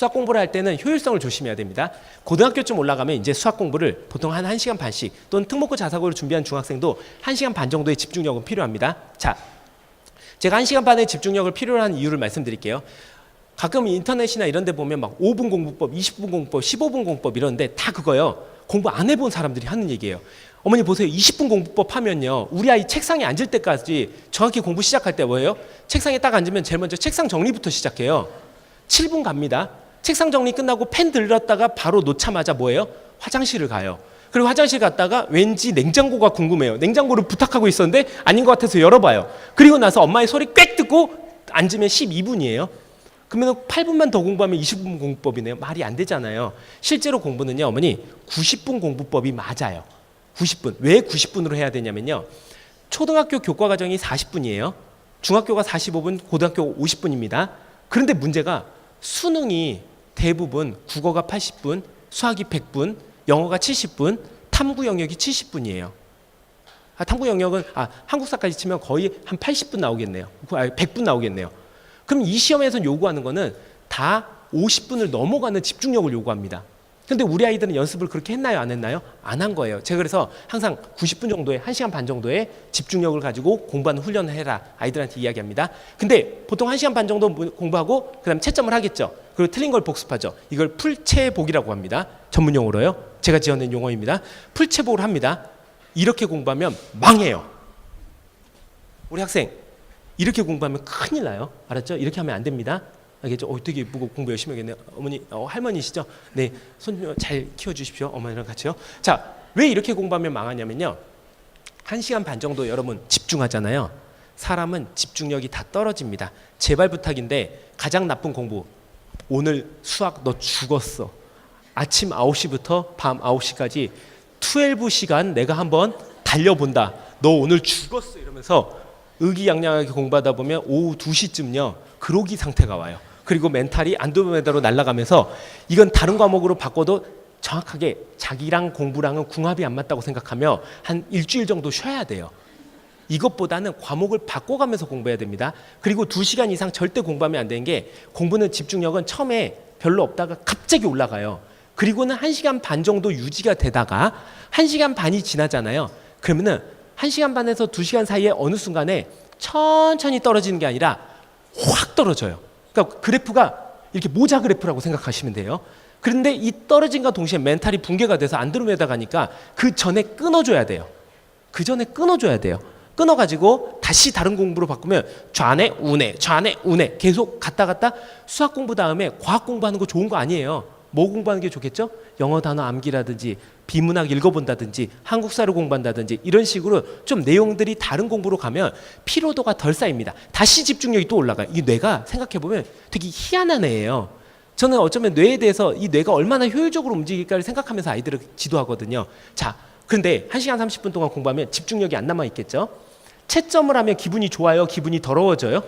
수학 공부를 할 때는 효율성을 조심해야 됩니다. 고등학교쯤 올라가면 이제 수학 공부를 보통 한 1시간 반씩 또는 특목고 자사고를 준비한 중학생도 1시간 반 정도의 집중력은 필요합니다. 자, 제가 1시간 반의 집중력을 필요로 한 이유를 말씀드릴게요. 가끔 인터넷이나 이런 데 보면 막 5분 공부법, 20분 공부법, 15분 공부법 이런데 다 그거요. 공부 안 해본 사람들이 하는 얘기예요. 어머니 보세요. 20분 공부법 하면요. 우리 아이 책상에 앉을 때까지 정확히 공부 시작할 때 뭐예요? 책상에 딱 앉으면 제일 먼저 책상 정리부터 시작해요. 7분 갑니다. 책상 정리 끝나고 펜 들렀다가 바로 놓자마자 뭐예요? 화장실을 가요. 그리고 화장실 갔다가 왠지 냉장고가 궁금해요. 냉장고를 부탁하고 있었는데 아닌 것 같아서 열어봐요. 그리고 나서 엄마의 소리 꽥 듣고 앉으면 12분이에요. 그러면 8분만 더 공부하면 20분 공부법이네요. 말이 안 되잖아요. 실제로 공부는요, 어머니 90분 공부법이 맞아요. 90분. 왜 90분으로 해야 되냐면요. 초등학교 교과 과정이 40분이에요. 중학교가 45분, 고등학교 50분입니다. 그런데 문제가 수능이 대부분 국어가 80분, 수학이 100분, 영어가 70분, 탐구 영역이 70분이에요. 아, 탐구 영역은 아, 한국사까지 치면 거의 한 80분 나오겠네요. 아, 100분 나오겠네요. 그럼 이 시험에서 요구하는 거는 다 50분을 넘어가는 집중력을 요구합니다. 근데 우리 아이들은 연습을 그렇게 했나요? 안 했나요? 안 한 거예요. 제가 그래서 항상 90분 정도의 1시간 반 정도의 집중력을 가지고 공부하는 훈련을 해라. 아이들한테 이야기합니다. 근데 보통 1시간 반 정도 공부하고 그 다음 채점을 하겠죠. 그리고 틀린 걸 복습하죠. 이걸 풀체복이라고 합니다. 전문 용어로요. 제가 지어낸 용어입니다. 풀체복을 합니다. 이렇게 공부하면 망해요. 우리 학생 이렇게 공부하면 큰일 나요. 알았죠? 이렇게 하면 안 됩니다. 알겠죠? 어, 되게 무거 공부 열심히 하겠네요. 어머니, 어, 할머니시죠? 네, 손 잘 키워주십시오. 어머니랑 같이요. 자, 왜 이렇게 공부하면 망하냐면요. 한 시간 반 정도 여러분 집중하잖아요. 사람은 집중력이 다 떨어집니다. 제발 부탁인데 가장 나쁜 공부. 오늘 수학 너 죽었어. 아침 9시부터 밤 9시까지 12시간 내가 한번 달려본다. 너 오늘 죽었어 이러면서 의기양양하게 공부하다 보면 오후 2시쯤요. 그로기 상태가 와요. 그리고 멘탈이 안드로메다로 날아가면서 이건 다른 과목으로 바꿔도 정확하게 자기랑 공부랑은 궁합이 안 맞다고 생각하며 한 일주일 정도 쉬어야 돼요. 이것보다는 과목을 바꿔가면서 공부해야 됩니다. 그리고 두 시간 이상 절대 공부하면 안 되는 게 공부는 집중력은 처음에 별로 없다가 갑자기 올라가요. 그리고는 한 시간 반 정도 유지가 되다가 한 시간 반이 지나잖아요. 그러면은 한 시간 반에서 두 시간 사이에 어느 순간에 천천히 떨어지는 게 아니라 확 떨어져요. 그러니까 그래프가 이렇게 모자 그래프라고 생각하시면 돼요. 그런데 이 떨어진과 동시에 멘탈이 붕괴가 돼서 안드로메다 가니까 그 전에 끊어줘야 돼요. 그 전에 끊어줘야 돼요. 끊어가지고 다시 다른 공부로 바꾸면 좌뇌 우뇌 좌뇌 우뇌 계속 갔다 갔다 수학 공부 다음에 과학 공부하는 거 좋은 거 아니에요. 뭐 공부하는 게 좋겠죠? 영어 단어 암기라든지 비문학 읽어본다든지 한국사를 공부한다든지 이런 식으로 좀 내용들이 다른 공부로 가면 피로도가 덜 쌓입니다. 다시 집중력이 또 올라가요. 이 뇌가 생각해보면 되게 희한한 애예요. 저는 어쩌면 뇌에 대해서 이 뇌가 얼마나 효율적으로 움직일까를 생각하면서 아이들을 지도하거든요. 자, 그런데 1시간 30분 동안 공부하면 집중력이 안 남아 있겠죠? 채점을 하면 기분이 좋아요? 기분이 더러워져요?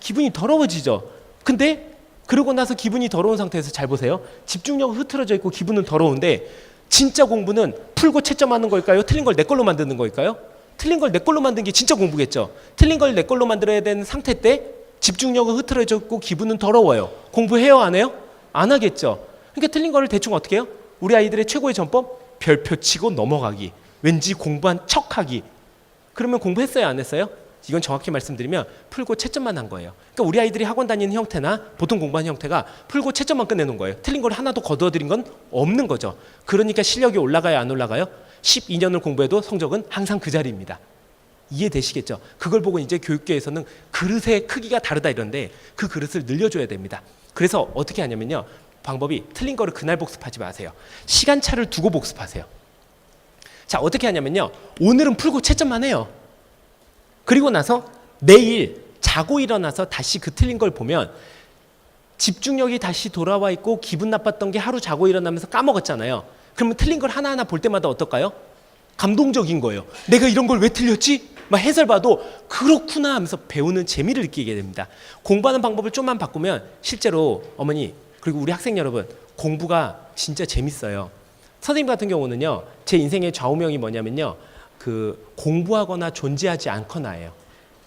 기분이 더러워지죠. 근데 그러고 나서 기분이 더러운 상태에서 잘 보세요. 집중력은 흐트러져 있고 기분은 더러운데 진짜 공부는 풀고 채점하는 걸까요? 틀린 걸 내 걸로 만드는 걸까요? 틀린 걸 내 걸로 만든 게 진짜 공부겠죠. 틀린 걸 내 걸로 만들어야 되는 상태 때 집중력은 흐트러져 있고 기분은 더러워요. 공부해요 안 해요? 안 하겠죠. 그러니까 틀린 거를 대충 어떻게 해요? 우리 아이들의 최고의 전법 별표 치고 넘어가기. 왠지 공부한 척하기. 그러면 공부했어요 안 했어요? 이건 정확히 말씀드리면 풀고 채점만 한 거예요. 그러니까 우리 아이들이 학원 다니는 형태나 보통 공부하는 형태가 풀고 채점만 끝내는 거예요. 틀린 걸 하나도 거두어들인 건 없는 거죠. 그러니까 실력이 올라가요, 안 올라가요? 12년을 공부해도 성적은 항상 그 자리입니다. 이해되시겠죠? 그걸 보고 이제 교육계에서는 그릇의 크기가 다르다 이런데 그 그릇을 늘려줘야 됩니다. 그래서 어떻게 하냐면요. 방법이 틀린 거를 그날 복습하지 마세요. 시간차를 두고 복습하세요. 자, 어떻게 하냐면요. 오늘은 풀고 채점만 해요. 그리고 나서 내일 자고 일어나서 다시 그 틀린 걸 보면 집중력이 다시 돌아와 있고 기분 나빴던 게 하루 자고 일어나면서 까먹었잖아요. 그러면 틀린 걸 하나하나 볼 때마다 어떨까요? 감동적인 거예요. 내가 이런 걸 왜 틀렸지? 막 해설 봐도 그렇구나 하면서 배우는 재미를 느끼게 됩니다. 공부하는 방법을 좀만 바꾸면 실제로 어머니 그리고 우리 학생 여러분 공부가 진짜 재밌어요. 선생님 같은 경우는요. 제 인생의 좌우명이 뭐냐면요. 그 공부하거나 존재하지 않거나예요.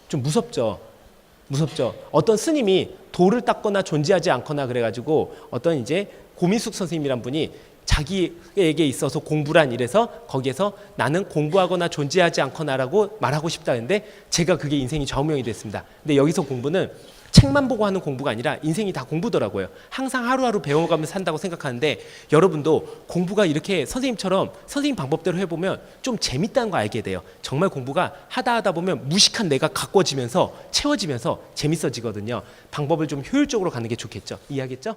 좀 무섭죠. 무섭죠. 어떤 스님이 돌을 닦거나 존재하지 않거나 그래가지고 어떤 이제 고민숙 선생님이란 분이 자기에게 있어서 공부란 이래서 거기에서 나는 공부하거나 존재하지 않거나라고 말하고 싶다 했는데 제가 그게 인생이 좌우명이 됐습니다. 근데 여기서 공부는 책만 보고 하는 공부가 아니라 인생이 다 공부더라고요. 항상 하루하루 배워가면서 산다고 생각하는데 여러분도 공부가 이렇게 선생님처럼 선생님 방법대로 해보면 좀 재밌다는 거 알게 돼요. 정말 공부가 하다 하다 보면 무식한 내가 가꿔지면서 채워지면서 재밌어지거든요. 방법을 좀 효율적으로 가는 게 좋겠죠. 이해하겠죠?